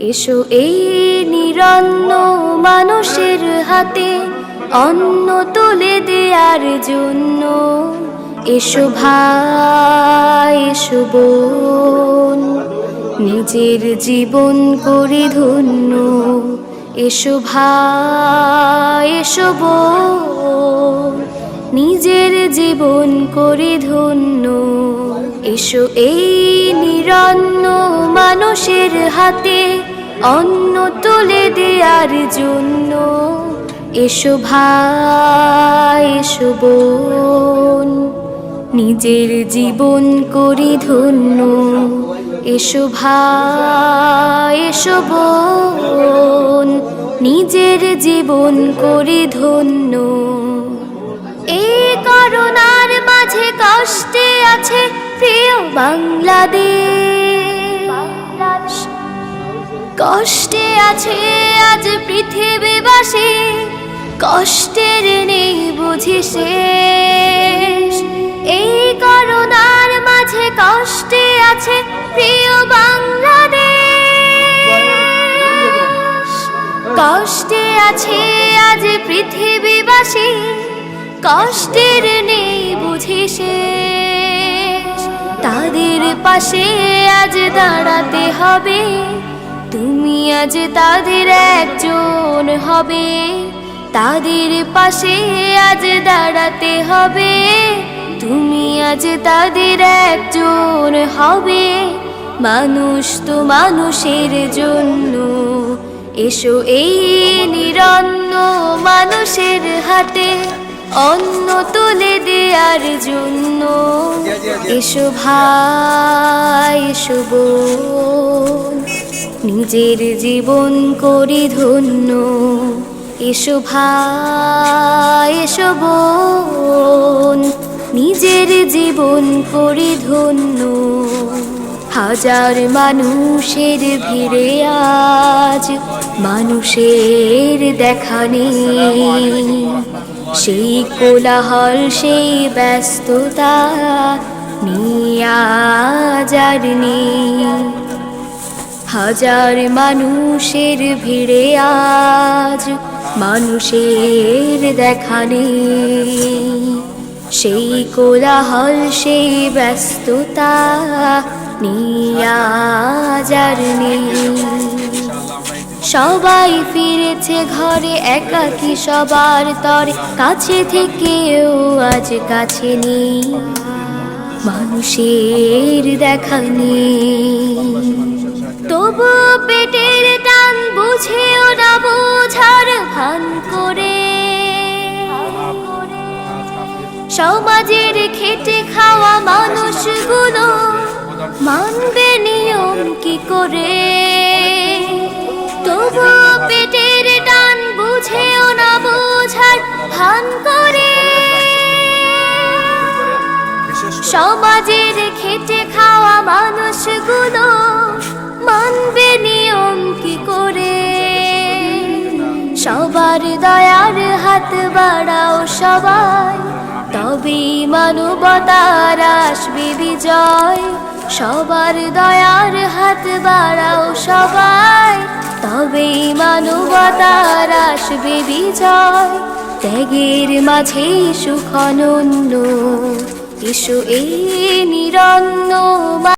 এসো এই নিরন্ন মানুষের হাতে, অন্ন তুলে দেয়ার জন্য। এসো ভাই, এসো বোন, নিজের জীবন করে ধন্য। এসো ভাই, এসো বোন নিজের জীবন করে ধন্য। এসো এই নিরন্ন মানুষের হাতে অন্ন তুলে দেয়ার জন্য। এসো ভাই, এসো বোন, নিজের জীবন করি ধন্য। এসো ভাই, এসো বোন, নিজের জীবন করি ধন্য। কষ্টে আছে প্রিয় বাংলাদেশ। কষ্টে আছে আজ পৃথিবীবাসী কষ্টের নেই বুঝি শেষ এই করোনার মাঝে কষ্টে আছে প্রিয় বাংলাদেশ। কষ্টে আছে আজ পৃথিবীবাসী কষ্টের নেই বুঝি শেষ। তাদের পাশে আজ দাঁড়াতে হবে। তুমি আজ তাদের একজন হবে। তাদের পাশে আজ দাঁড়াতে হবে। তুমি আজ তাদের একজন হবে। মানুষ তো মানুষের জন্য। এসো এই নিরন্ন মানুষের হাতে। অন্ন তুলে দেয়ার জন্য। এসো ভাই এসো বোন। নিজের জীবন করি ধন্য। এসো ভাই এসো বোন। নিজের জীবন করি ধন্য। হাজার মানুষের ভিড়ে আজ মানুষের দেখা নেই। সেই কোলাহল, সেই ব্যস্ততা নিয়ে নেই। হাজার মানুষের ভিড়ে আজ মানুষের দেখা নেই। সেই কোলাহল, সেই ব্যস্ততা নিয়ে আজ নেই। সবাই ফিরেছে ঘরে একাকি সবার তরে? কাছে থেকেও আজ কাছে নেই। মানুষের দেখা নেই। তবু পেটের টান বুঝেও না বোঝার ভান করে। সমাজের খেটে খাওয়া মানুষগুলো মানবে নিয়ম কি করে? তবু পেটের টান বুঝেও না বোঝার ভান করে। সমাজের খেটে খাওয়া মানুষগুলো মানবে নিয়ম কি করে? সবার দয়ার হাত বাড়াও সবাই তবে মানবতার আসবে বিজয়। সবার দয়ার হাত বাড়াও সবাই তবে মানবতার আসবে বিজয়। ত্যাগের মাঝে সুখনন্দ এসো এই নিরন্ন